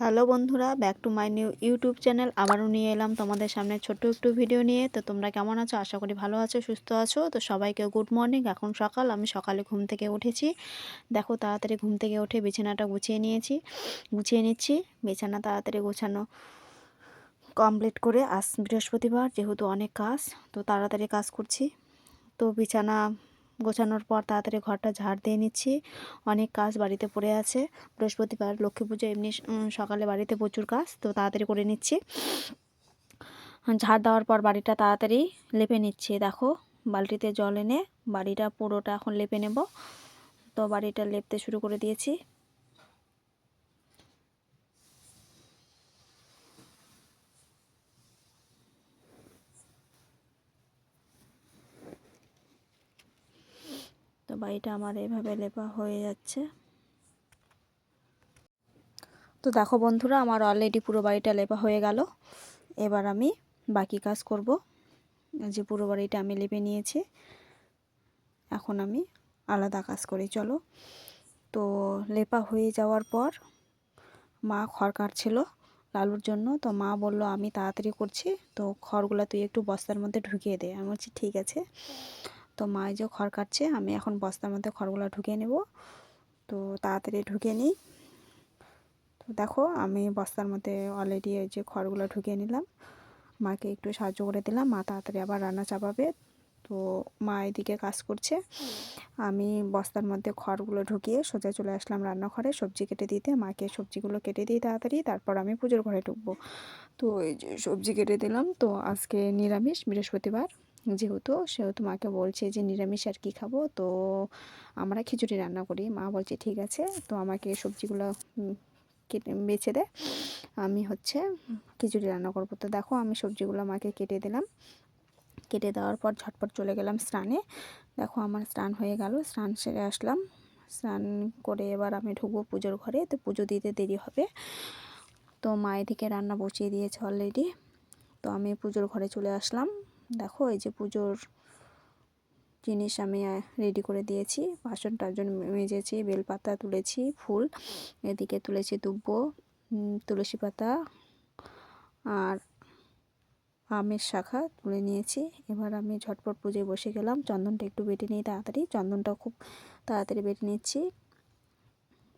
Hello বন্ধুরা, back to my new YouTube channel. আবারও নিয়ে এলাম তোমাদের সামনে ছোট্ট একটু ভিডিও নিয়ে। তো তোমরা কেমন আছো? আশা করি ভালো আছো, সুস্থ আছো। তো সবাইকে গুড মর্নিং এখন সকাল, আমি সকালে ঘুম থেকে উঠেছি। দেখো, তাড়াতাড়ি ঘুম থেকে উঠে বিছানাটা গুছিয়ে নিয়েছি। গুছিয়ে নিচ্ছি, বিছানা তাড়াতাড়ি গোছানো কমপ্লিট করে আজ বৃহস্পতিবার, যেহেতু অনেক কাজ, তো তাড়াতাড়ি কাজ করছি। তো বিছানা গোছানোর পর তাড়াতাড়ি ঘরটা ঝাড় দিয়ে নিচ্ছি। অনেক কাজ বাড়িতে পড়ে আছে। বৃহস্পতিবার লক্ষ্মী পুজো এমনি সকালে বাড়িতে প্রচুর কাজ, তো তাড়াতাড়ি করে নিচ্ছি। ঝাড় দেওয়ার পর বাড়িটা তাড়াতাড়ি লেপে নিচ্ছি। দেখো, বালতিতে জল এনে বাড়িটা পুরোটা এখন লেপে নেব। তো বাড়িটা লেপতে শুরু করে দিয়েছি। তো বাড়িটা আমার এভাবে লেপা হয়ে যাচ্ছে। তো দেখো বন্ধুরা, আমার অলরেডি পুরো বাড়িটা লেপা হয়ে গেল। এবার আমি বাকি কাজ করব। যে পুরো বাড়িটা আমি লেপে নিয়েছি। এখন আমি আলাদা কাজ করি, চলো। তো লেপা হয়ে যাওয়ার পর মা খড় কাটছিল লালুর জন্য, তো মা বলল, আমি তাড়াতাড়ি করছি, তো খড়গুলো তুই একটু বস্তার মধ্যে ঢুকিয়ে দে। আমি বলছি, ঠিক আছে। তো মা যে খড় কাটছে, আমি এখন বস্তার মধ্যে খড়গুলো ঢুকিয়ে নেব। তো তাড়াতাড়ি ঢুকিয়ে নিই। তো দেখো, আমি বস্তার মধ্যে অলরেডি এই যে খড়গুলো ঢুকিয়ে নিলাম। মাকে একটু সাহায্য করে দিলাম, মা তাড়াতাড়ি আবার রান্না চাপাবে। তো মা এদিকে কাজ করছে। আমি বস্তার মধ্যে খড়গুলো ঢুকিয়ে সোজা চলে আসলাম রান্নাঘরে সবজি কেটে দিতে। মাকে সবজিগুলো কেটে দিই তাড়াতাড়ি, তারপর আমি পুজোর ঘরে ঢুকবো। তো এই যে সবজি কেটে দিলাম, তো আজকে নিরামিষ বৃহস্পতিবার। যেহেতু সেহেতু মাকে বলছে যে, নিরামিষ আর কী খাব? তো আমরা খিচুড়ি রান্না করি। মা বলছে, ঠিক আছে। তো আমাকে সবজিগুলো কেটে, বেছে দেয় আমি হচ্ছে খিচুড়ি রান্না করব। তো দেখো, আমি সবজিগুলো মাকে কেটে দিলাম। কেটে দেওয়ার পর ঝটপট চলে গেলাম স্নানে। দেখো, আমার স্নান হয়ে গেল। স্নান সেরে আসলাম। স্নান করে এবার আমি ঢুকবো পুজোর ঘরে। তো পুজো দিতে দেরি হবে। তো মা এদিকে রান্না বসিয়ে দিয়েছে অলরেডি তো আমি পুজোর ঘরে চলে আসলাম। দেখো, এই যে পুজোর জিনিস আমি রেডি করে দিয়েছি। বাসন টাসন মেজেছি, বেলপাতা তুলেছি, ফুল। এদিকে তুলেছি দুব্বো তুলসী পাতা আর আমের শাখা তুলে নিয়েছি। এবার আমি ঝটপট পুজোয় বসে গেলাম। চন্দনটা একটু বেটে নিই তাড়াতাড়ি। চন্দনটা খুব তাড়াতাড়ি বেটে নিচ্ছি।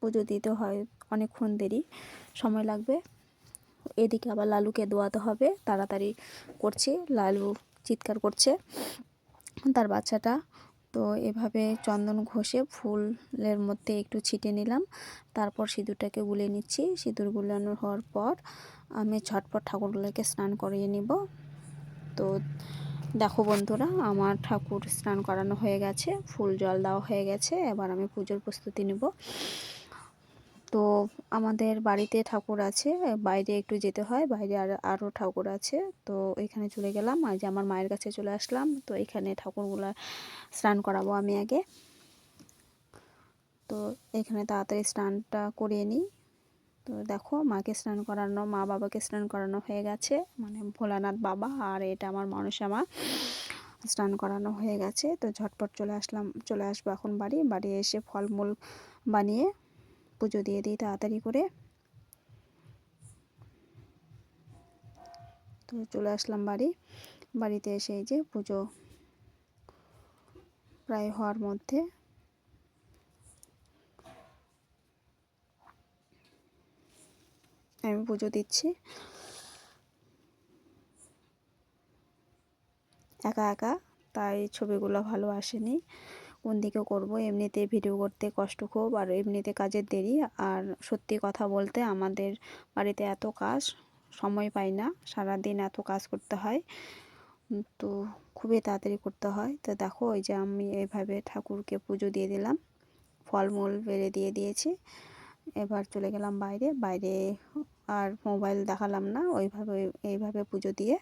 পুজো দিতে হয় অনেকক্ষণ দেরি, সময় লাগবে। এদিকে আবার লালুকে দোয়াতে হবে। তাড়াতাড়ি করছি। লালু চিৎকার করছে। তার বাচ্চাটা, তো এভাবে চন্দন ঘষে ফুলের মধ্যে একটু ছিটে নিলাম। তারপর সিঁদুরটাকে গুলে নিচ্ছি। সিঁদুর গুলানো হওয়ার পর আমি ঝটপট ঠাকুরগুলোকে স্নান করিয়ে নিব। তো দেখো বন্ধুরা, আমার ঠাকুর স্নান করানো হয়ে গেছে, ফুল জল দেওয়া হয়ে গেছে। এবার আমি পুজোর প্রস্তুতি নেব। তো আমাদের বাড়িতে ঠাকুর আছে, বাইরে একটু যেতে হয়, বাইরে আর আরও ঠাকুর আছে। তো এখানে চলে গেলাম আজ আমার মায়ের কাছে চলে আসলাম, তো এখানে ঠাকুরগুলো স্নান করাবো আমি আগে। তো এখানে তাড়াতাড়ি স্নানটা করিয়ে নিই। তো দেখো, মাকে স্নান করানো, মা বাবাকে স্নান করানো হয়ে গেছে। মানে ভোলানাথ বাবা আর এটা আমার মনসা মা স্নান করানো হয়ে গেছে। তো ঝটপট চলে আসলাম, চলে আসব এখন বাড়ি। বাড়ি এসে ফলমূল বানিয়ে পুজো দিয়ে দিই তাড়াতাড়ি করে। তো চলে আসলাম বাড়ি। বাড়িতে এসে এই যে পুজো প্রায় হওয়ার মধ্যে। আমি পুজো দিচ্ছি। একা একা, তাই ছবিগুলো ভালো আসেনি। কোন দিকে করব, এমনিতে ভিডিও করতে কষ্ট খুব, আর এমনিতে কাজের দেরি। আর সত্যি কথা বলতে আমাদের বাড়িতে এত কাজ, সময় পাই না, সারাদিন এত কাজ করতে হয়। তো খুবই তাড়াতাড়ি করতে হয়। তো দেখো, ওই যে আমি এইভাবে ঠাকুরকে পুজো দিয়ে দিলাম, ফলমূল বেড়ে দিয়ে দিয়েছি। এবার চলে গেলাম বাইরে বাইরে আর মোবাইল দেখালাম না, ওইভাবে, এইভাবে পুজো দিয়ে।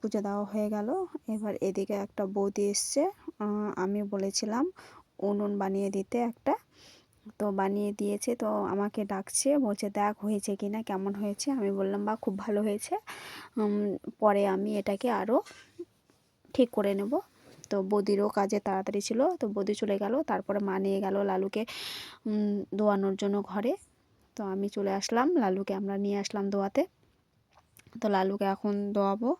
পুজো দেওয়া হয়ে গেল। এবার এদিকে একটা বৌদি এসছে। আমি বলেছিলাম, উনুন বানিয়ে দিতে একটা। তো বানিয়ে দিয়েছে, তো আমাকে ডাকছে, বলছে, দেখ, হয়েছে কি না? কেমন হয়েছে? আমি বললাম বা খুব ভালো হয়েছে। পরে আমি এটাকে আরও ঠিক করে নেব। তো বদিরও কাজে তাড়াতাড়ি ছিল। তো বদি চলে গেল, তারপরে মা নিয়ে গেল লালুকে দোয়ানোর জন্য ঘরে। তো আমি চলে আসলাম, লালুকে আমরা নিয়ে আসলাম দোয়াতে। তো লালুকে এখন দোয়াবো।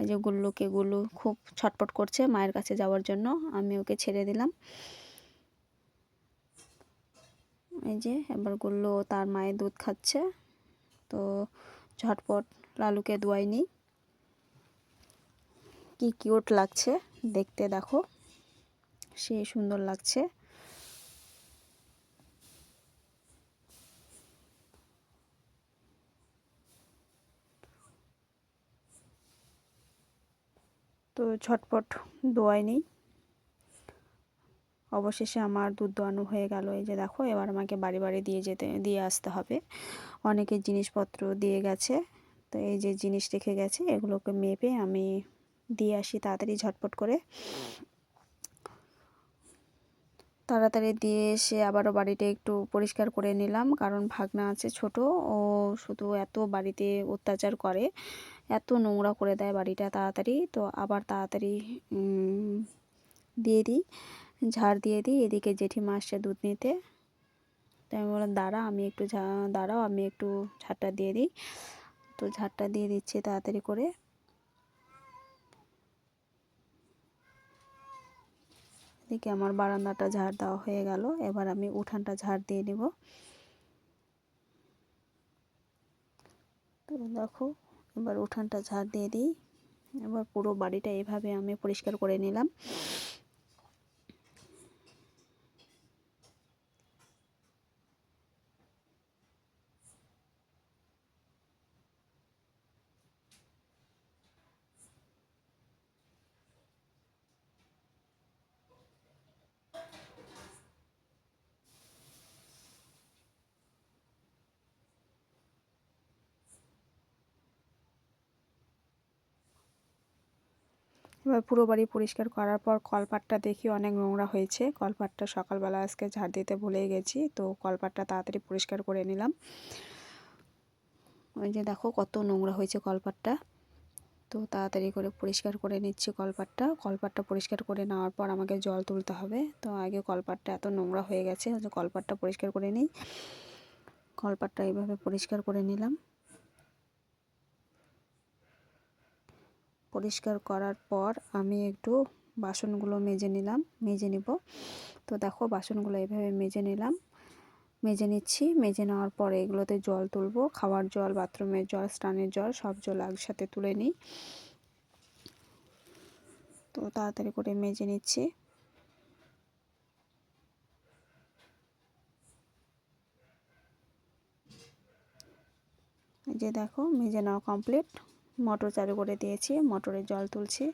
এই যে গুল্লুকে গুল্লু খুব ছটপট করছে মায়ের কাছে যাওয়ার জন্য। আমি ওকে ছেড়ে দিলাম। এই যে এবার গুল্লু তার মায়ের দুধ খাচ্ছে। তো ঝটপট লালুকে দোয়াই নিই। কি কিউট লাগছে দেখতে দেখো। সে সুন্দর লাগছে। তো ঝটপট দোয়াই নেই। অবশেষে আমার দুধ দোয়ানো হয়ে গেল। এই যে দেখো, এবার আমাকে বাড়ি বাড়ি দিয়ে যেতে, দিয়ে আসতে হবে। অনেকের জিনিসপত্র দিয়ে গেছে, তো এই যে জিনিস রেখে গেছে, এগুলোকে মেপে আমি দিয়ে আসি তাড়াতাড়ি ঝটপট করে। তাড়াতাড়ি দিয়ে এসে আবারও বাড়িটা একটু পরিষ্কার করে নিলাম, কারণ ভাগনা আছে ছোট, ও শুধু এত বাড়িতে অত্যাচার করে। এত নোংরা করে দেয় বাড়িটা তাড়াতাড়ি। তো আবার তাড়াতাড়ি দিয়ে দিই, ঝাড় দিয়ে দিই। এদিকে জেঠিমা আসছে দুধ নিতে। তাই আমি বললাম, দাঁড়া, আমি একটু ঝা, দাঁড়াও, আমি একটু ঝাড়টা দিয়ে দিই। তো ঝাড়টা দিয়ে দিচ্ছি তাড়াতাড়ি করে। এদিকে আমার বারান্দাটা ঝাড় দেওয়া হয়ে গেল। এবার আমি উঠানটা ঝাড় দিয়ে নেব। তো দেখো এবার উঠানটা ঝাড় দিয়ে দিই। এবার পুরো বাড়িটা এভাবে আমি পরিষ্কার করে নিলাম। এবার পুরো বাড়ি পরিষ্কার করার পর কলপাটটা দেখি অনেক নোংরা হয়েছে। কলপাটটা সকালবেলা আজকে ঝাড় দিতে ভুলে গেছি, তো কলপাটটা তাড়াতাড়ি পরিষ্কার করে নিলাম। ওই যে দেখো কত নোংরা হয়েছে কলপাটটা। তো তাড়াতাড়ি করে পরিষ্কার করে নিচ্ছি কলপাটটা। কলপাটটা পরিষ্কার করে নেওয়ার পর আমাকে জল তুলতে হবে। তো আগে কলপাটটা এত নোংরা হয়ে গেছে যে কলপাটটা পরিষ্কার করে নিই। কলপাটটা এইভাবে পরিষ্কার করে নিলাম। পরিষ্কার করার পর আমি একটু বাসনগুলো মেজে নিলাম, মেজে নিব। তো দেখো বাসনগুলো এভাবে মেজে নিলাম। মেজে নিচ্ছি, মেজে নেওয়ার পরে এগুলোতে জল তুলবো, খাওয়ার জল, বাথরুমের জল, স্নানের জল, সব জল একসাথে তুলে নিই। তো তাড়াতাড়ি করে মেজে নিচ্ছি। যে দেখো, মেজে নেওয়া কমপ্লিট। মোটর চালু করে দিয়েছি মোটরে জল তুলছি।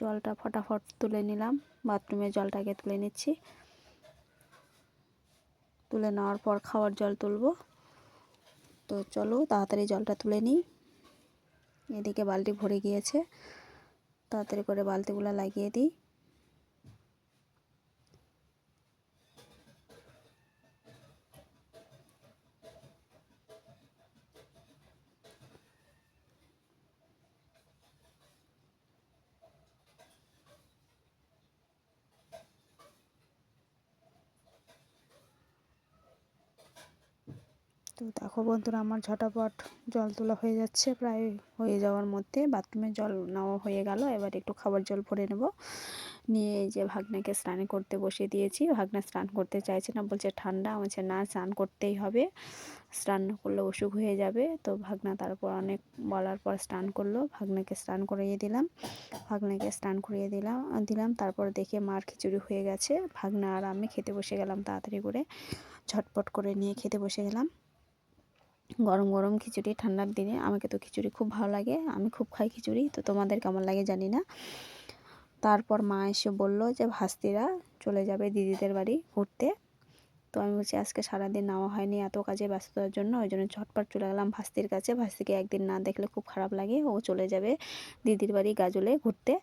জলটা ফটাফট তুলে নিলাম, বাথরুমের জলটাকে তুলে নিচ্ছি। তুলে নেওয়ার পর খাওয়ার জল তুলব। তো চলো তাড়াতাড়ি জলটা তুলে নিই। এদিকে বালতি ভরে গিয়েছে, তাড়াতাড়ি করে বালতিগুলো লাগিয়ে দিই তো দেখো বন্ধুরা, আমার ঝটাপট জল তোলা হয়ে যাচ্ছে। প্রায় হয়ে যাওয়ার মধ্যে বাথরুমে জল নেওয়া হয়ে গেল। এবার একটু খাবার জল ভরে নেব। নিয়ে এই যে ভাগনাকে স্নান করতে বসিয়ে দিয়েছি। ভাগনা স্নান করতে চাইছে না, বলছে ঠান্ডা। বলছে, না, স্নান করতেই হবে। স্নান করলে অসুখ হয়ে যাবে। তো ভাগনা তারপর অনেক বলার পর স্নান করল। ভাগনাকে স্নান করিয়ে দিলাম। ভাগনাকে স্নান করিয়ে দিলাম দিলাম। তারপর দেখে মার খিচুড়ি হয়ে গেছে। ভাগনা আর আমি খেতে বসে গেলাম তাড়াতাড়ি করে। ঝটপট করে নিয়ে খেতে বসে গেলাম। গরম গরম খিচুড়ি ঠান্ডার দিনে। আমাকে তো খিচুড়ি খুব ভালো লাগে। আমি খুব খাই খিচুড়ি, তো তোমাদের কেমন লাগে জানি না। তারপর মা এসে বলল যে, ভাস্তিরা চলে যাবে দিদিদের বাড়ি ঘুরতে। তো আমি বলছি, আজকে সারাদিন নেওয়া হয়নি এত কাজে ব্যস্ততার জন্য, ওই জন্য ঝটপট চলে গেলাম ভাস্তির কাছে। ভাস্তিকে একদিন না দেখলে খুব খারাপ লাগে। ও চলে যাবে দিদির বাড়ি গাজলে ঘুরতে।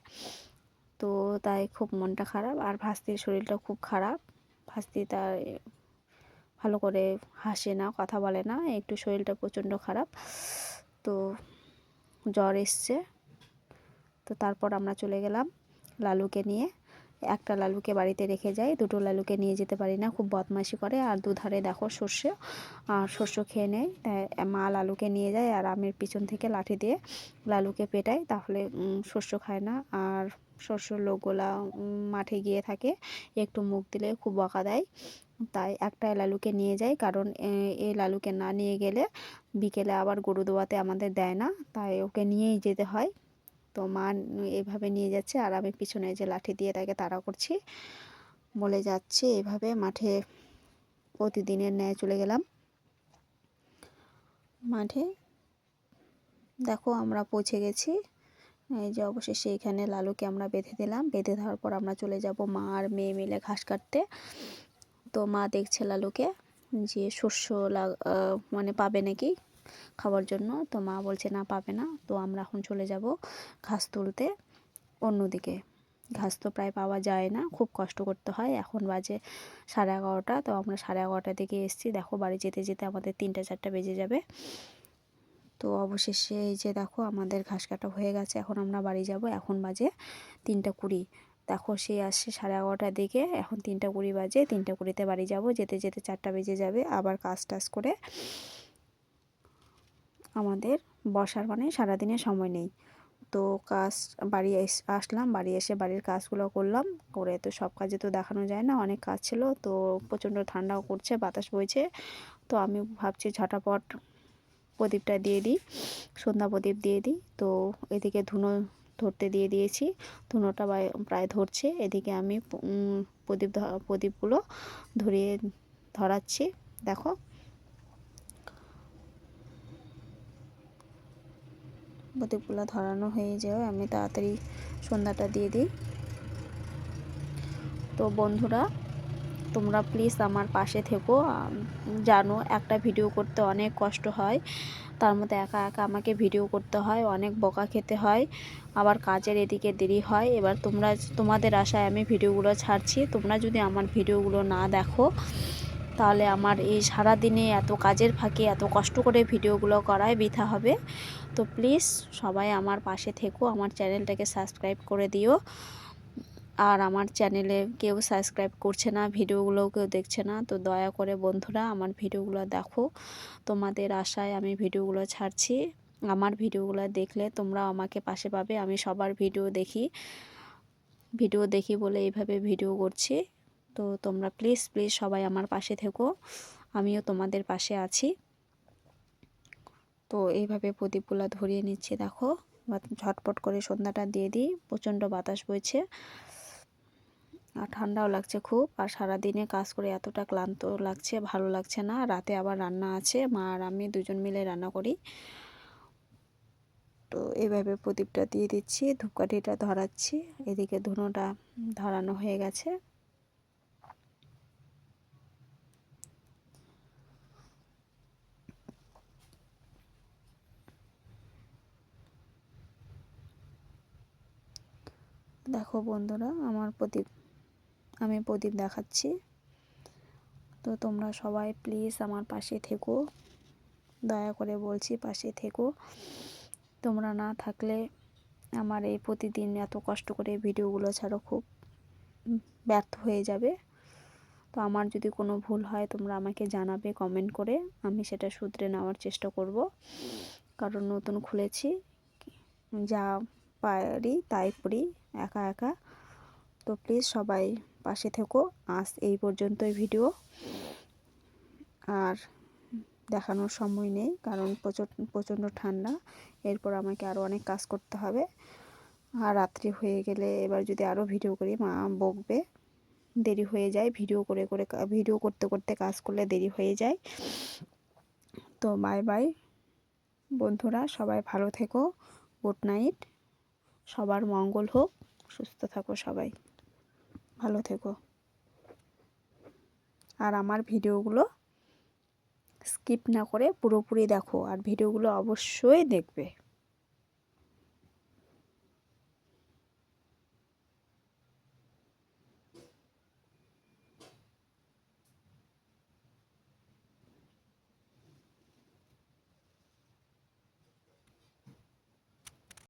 তো তাই খুব মনটা খারাপ। আর ভাস্তির শরীরটা খুব খারাপ। ভাস্তি তার ভালো করে হাসে না, কথা বলে না, একটু শরীরটা প্রচণ্ড খারাপ। তো জ্বর এসছে। তো তারপর আমরা চলে গেলাম লালুকে নিয়ে। একটা লালুকে বাড়িতে রেখে যাই, দুটো লালুকে নিয়ে যেতে পারি না, খুব বদমাশি করে। আর দুধারে দেখো শস্য আর শস্য খেয়ে নেয়। মা লালুকে নিয়ে যায় আর আমের পিছন থেকে লাঠি দিয়ে লালুকে পেটায়। তাহলে শস্য খায় না। আর শস্য লোকগুলা মাঠে গিয়ে থাকে, একটু মুখ দিলে খুব বকা দেয়। তাই একটা লালুকে নিয়ে যাই, কারণ এই লালুকে না নিয়ে গেলে বিকেলে আবার গরু দোয়াতে আমাদের দেয় না, তাই ওকে নিয়েই যেতে হয়। তো মা এভাবে নিয়ে যাচ্ছে, আর আমি পিছনে যে লাঠি দিয়ে তাকে তাড়া করছি, বলে যাচ্ছে, এভাবে মাঠে প্রতিদিনের ন্যায় চলে গেলাম। মাঠে দেখো আমরা পৌঁছে গেছি। এই যে অবশেষে এখানে লালুকে আমরা বেঁধে দিলাম। বেঁধে দেওয়ার পর আমরা চলে যাব মা আর মেয়ে মিলে ঘাস কাটতে। তো মা দেখছে লালুকে যে শস্য মানে পাবে নাকি খাওয়ার জন্য। তো মা বলছে, না, পাবে না। তো আমরা এখন চলে যাব ঘাস তুলতে অন্যদিকে। ঘাস তো প্রায় পাওয়া যায় না, খুব কষ্ট করতে হয়। এখন বাজে সাড়ে এগারোটা। তো আমরা সাড়ে এগারোটার দিকে এসেছি। দেখো বাড়ি যেতে যেতে আমাদের তিনটা চারটা বেজে যাবে। তো অবশেষে এই যে দেখো আমাদের ঘাস কাটা হয়ে গেছে, এখন আমরা বাড়ি যাব। এখন বাজে তিনটা কুড়ি। দেখো সে আসছে সাড়ে এগারোটার দিকে, এখন তিনটা কুড়ি বাজে। তিনটা কুড়িতে বাড়ি যাব। যেতে যেতে চারটা বেজে যাবে। আবার কাজ টাজ করে আমাদের বসার মানে সারাদিনে সময় নেই। তো কাজ, বাড়ি আসলাম। বাড়ি এসে বাড়ির কাজগুলো করলাম। করে তো সব কাজে তো দেখানো যায় না, অনেক কাজ ছিল। তো প্রচণ্ড ঠান্ডাও করছে, বাতাস বইছে। তো আমি ভাবছি ঝটাপট প্রদীপটা দিয়ে দিই, সন্ধ্যা প্রদীপ দিয়ে দিই। তো এদিকে ধুনো ধরতে দিয়ে দিয়েছি, ধুনোটা প্রায় ধরছে। এদিকে আমি প্রদীপ প্রদীপগুলো ধরিয়ে ধরাচ্ছি, দেখো। প্রদীপগুলো ধরানো হয়ে যায় আমি তাড়াতাড়ি সন্ধ্যাটা দিয়ে দিই। তো বন্ধুরা তোমরা প্লিজ আমার পাশে থেকো। জানো একটা ভিডিও করতে অনেক কষ্ট হয়। তার মধ্যে একা একা আমাকে ভিডিও করতে হয়, অনেক বকা খেতে হয়, আবার কাজের এদিকে দেরি হয়। এবার তোমরা, তোমাদের আশায় আমি ভিডিওগুলো ছাড়ছি। তোমরা যদি আমার ভিডিওগুলো না দেখো, তাহলে আমার এই সারা দিনে এত কাজের ফাঁকে এত কষ্ট করে ভিডিওগুলো করায় বৃথা হবে। তো প্লিজ সবাই আমার পাশে থেকো, আমার চ্যানেলটাকে সাবস্ক্রাইব করে দিও। আর আমার চ্যানেলে কেউ সাবস্ক্রাইব করছে না, ভিডিওগুলোও কেউ দেখছে না, তো দয়া করে বন্ধুরা আমার ভিডিওগুলো দেখো। তোমাদের আশায় আমি ভিডিওগুলো ছাড়ছি। আমার ভিডিওগুলো দেখলে তোমরা আমাকে পাশে পাবে, আমি সবার ভিডিও দেখি। ভিডিও দেখি বলে এইভাবে ভিডিও করছি। তো তোমরা প্লিজ প্লিজ সবাই আমার পাশে থেকো, আমিও তোমাদের পাশে আছি। তো এইভাবে প্রদীপগুলো ধরিয়ে নিচ্ছে, দেখো। ঝটপট করে সন্ধ্যাটা দিয়ে দিই, প্রচণ্ড বাতাস বইছে। আর ঠান্ডাও লাগছে খুব। আর সারাদিনে কাজ করে এতটা ক্লান্ত লাগছে, ভালো লাগছে না। রাতে আবার রান্না আছে, মা আর আমি দুজন মিলে রান্না করি। তো এইভাবে প্রদীপটা দিয়ে দিচ্ছি, ধূপকাঠিটা ধরাচ্ছি। এদিকে ধুনোটা ধরানো হয়ে গেছে। দেখো বন্ধুরা, আমার প্রদীপ আমি প্রদীপ দেখাচ্ছি। তো তোমরা সবাই প্লিজ আমার পাশে থেকো। দয়া করে বলছি পাশে থেকো। তোমরা না থাকলে আমার এই প্রতিদিন এত কষ্ট করে ভিডিওগুলো ছাড়ো খুব ব্যর্থ হয়ে যাবে। তো আমার যদি কোনো ভুল হয় তোমরা আমাকে জানাবে কমেন্ট করে। আমি সেটা শুধরে নেওয়ার চেষ্টা করব। কারণ নতুন খুলেছি, যা পারি তাই করি, একা একা। তো প্লিজ সবাই পাশে থেকো। আজ এই পর্যন্তই ভিডিও। আর দেখানোর সময় নেই, কারণ প্রচণ্ড ঠান্ডা। এরপর আমাকে আরও অনেক কাজ করতে হবে। আর রাত্রি হয়ে গেলে এবার যদি আরও ভিডিও করি, মা বকবে। দেরি হয়ে যায়, ভিডিও করে করে ভিডিও করতে করতে কাজ করলে দেরি হয়ে যায়। তো বাই বাই। বন্ধুরা, সবাই ভালো থেকো। Good night. সবার মঙ্গল হোক। সুস্থ থাকো সবাই। ভালো থেকো। আর আমার ভিডিওগুলো স্কিপ না করে পুরোপুরি দেখো আর ভিডিওগুলো অবশ্যই দেখবে।